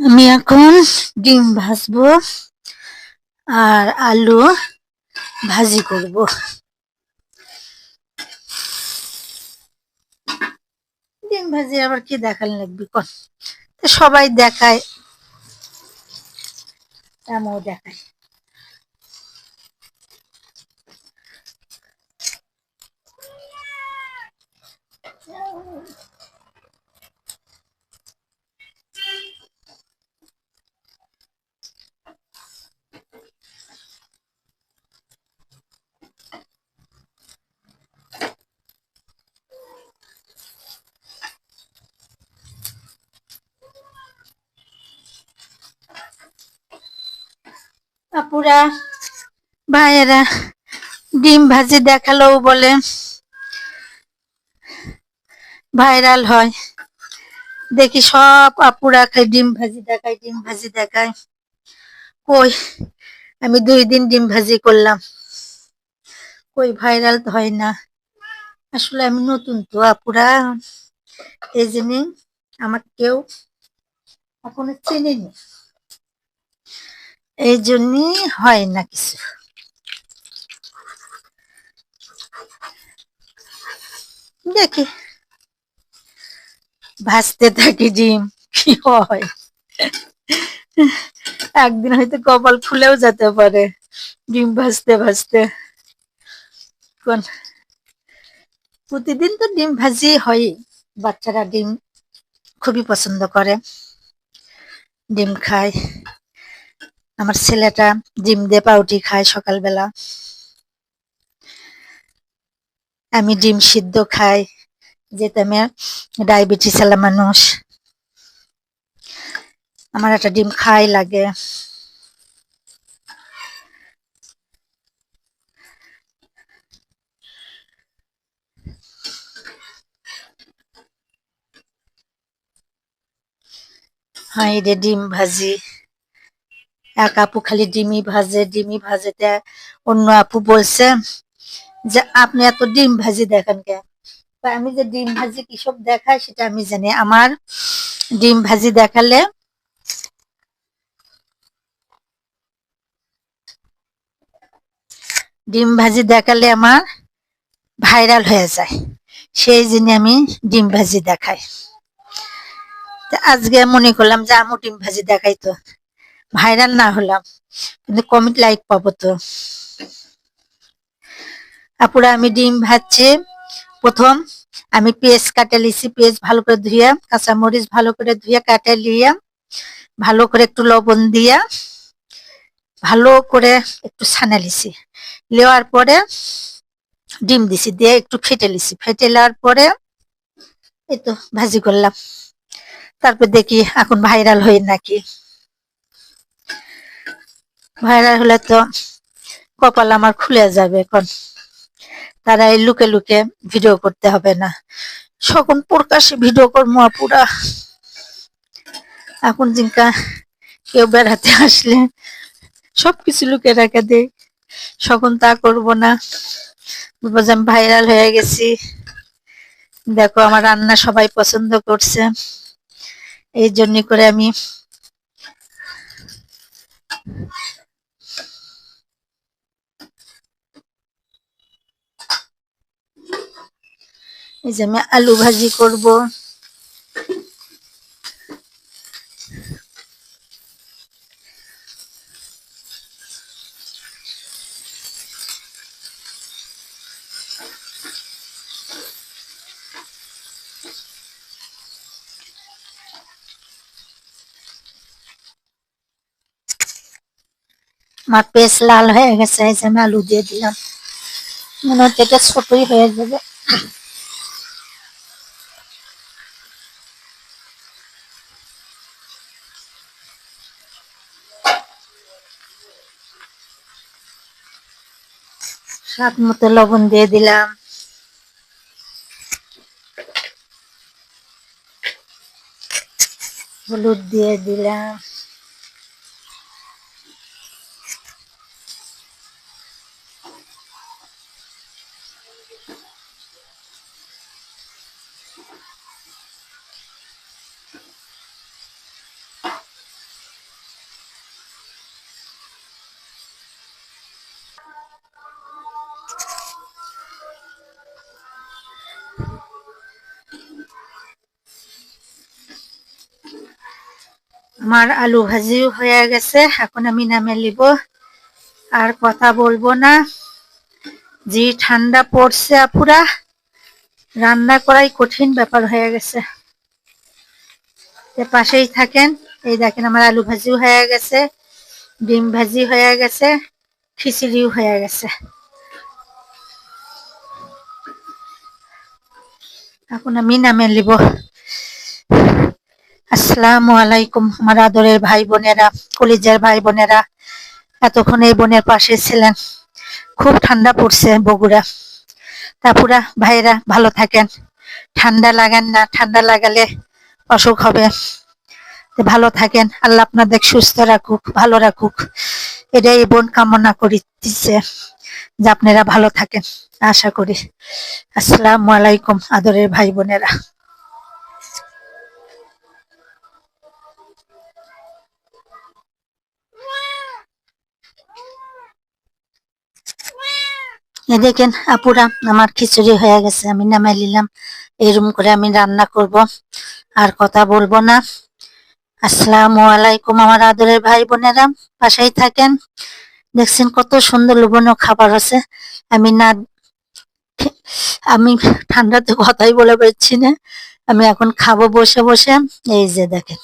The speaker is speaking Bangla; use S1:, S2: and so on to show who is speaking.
S1: আমি এখন ডিম ভাজবো আর আলু ভাজি করব। ডিম ভাজি আবার কি দেখালে লাগবে? কন। সবাই দেখায়। আমিও দেখাই। আপুরা ভাইয়েরা, ডিম ভাজি দেখাল বলে ভাইরাল হয়। দেখি সব আপুরা খাই ডিম ভাজি দেখায়, ডিম ভাজি দেখায়। কই, আমি দুই দিন ডিম ভাজি করলাম। কই, ভাইরাল তো হয় না। আসলে আমি নতুন তো আপুরা এই জন্য আমার কেউ এখনও চেনেনি। এই জন্যই হয় না কিছু। দেখি। ভাজতে থাকি ডিম, কি হয়? একদিন হয়তো কপাল খুলেও যেতে পারে, ডিম ভাজতে ভাজতে। কোন প্রতিদিন তো ডিম ভাজি হয়, বাচ্চারা ডিম খুবই পছন্দ করে, ডিম খায়। আমার ছেলেটা ডিম দিয়ে পাউটি খায় সকালবেলা। আমি ডিম সিদ্ধ খাই, যেহেতু আমি ডায়াবেটিস এলা মানুষ। আমার একটা ডিম খাই লাগে। হাই রে ডিম ভাজি। এক আপু খালি ডিমই ভাজে ডিমই ভাজেতে অন্য আপু বলছে যে, আপনি এত ডিম ভাজি দেখেন কে? আমি যে ডিম ভাজি কিসব দেখাই সেটা আমি জানি। আমার ডিম ভাজি দেখালে ডিম ভাজি দেখালে আমার ভাইরাল হয়ে যায়। সেই জন্য আমি ডিম ভাজি দেখাই। আজকে মনে করলাম যে, আমু ডিম ভাজি দেখাই তো ভাইরাল না হলাম, কিন্তু কমেন্ট লাইক পাবো তো। আপুরা, আমি ডিম ভাজছি। প্রথম, আমি পেঁয়াজ কাটে লিছি পেঁয়াজ ভালো করে ধুয়ে কাঁচামরিচ ভালো করে ধুয়ে কাটে লিয়ে ভালো করে একটু লবণ দিয়া, ভালো করে একটু ছানা লিছি লেওয়ার পরে ডিম দিছি, দিয়ে একটু ফেটে লিছি ফেটে নেওয়ার পরে এই তো ভাজি করলাম। তারপর দেখি এখন ভাইরাল হয়ে নাকি। ভাইরাল হলে তো কপাল আমার খুলে যাবে এখন। তারা এই লুকে লুকে ভিডিও করতে হবে না। সকল প্রকাশে ভিডিও করব পুরা এখন জিনকা কেউ বেড়াতে আসলে সবকিছু লুকে রেখে দেয় সকল তা করব না। আমি ভাইরাল হয়ে গেছি। দেখো আমার রান্না সবাই পছন্দ করছে। এই জন্য করে আমি এই যে আমি আলু ভাজি করব। আমার পেস্ট লাল হয়ে গেছে, এই যে আমি আলু দিয়ে দিলাম। মনে হচ্ছে এটা ছোটই হয়ে যাবে। স্বাদ মতো লবণ দিয়ে দিলাম। হলুদ দিয়ে দিলাম। আমার আলু ভাজিও হয়ে গেছে, এখন আমি নামে নিব আর কথা বলব না। যে ঠান্ডা পড়ছে আপুরা রান্না করাই কঠিন ব্যাপার হয়ে গেছে। পাশেই থাকেন, এই দেখেন আমার আলু ভাজিও হয়ে গেছে, ডিম ভাজি হয়ে গেছে খিচুড়িও হয়ে গেছে। এখন আমি নামে নিব আসসালামু আলাইকুম আমার আদরের ভাই বোনেরা, কলিজার ভাই বোনেরা। এতক্ষণ এই বোনের পাশে ছিলেন। খুব ঠান্ডা পড়ছে বগুড়া। তারপরা ভাইরা ভালো থাকেন। ঠান্ডা লাগান না, ঠান্ডা লাগালে অসুখ হবে। ভালো থাকেন। আল্লাহ আপনাদের সুস্থ রাখুক, ভালো রাখুক। এটাই বোন কামনা করি দিচ্ছে যে আপনারা ভালো থাকেন। আশা করি। আসসালামু আলাইকুম আদরের ভাই বোনেরা। দেখেন, আপুরা, আমার খিচুড়ি হয়ে গেছে, আমি নামাই নিলাম। এরম করে আমি রান্না করব, আর কথা বলব না। আসসালামু আলাইকুম আমার আদরের ভাই বোনেরা পাশেই থাকেন। দেখছেন কত সুন্দর লোভনীয় খাবার আছে। আমি না, আমি ঠান্ডাতে কথাই বলে পারছি না। আমি এখন খাব বসে বসে। এই যে দেখেন।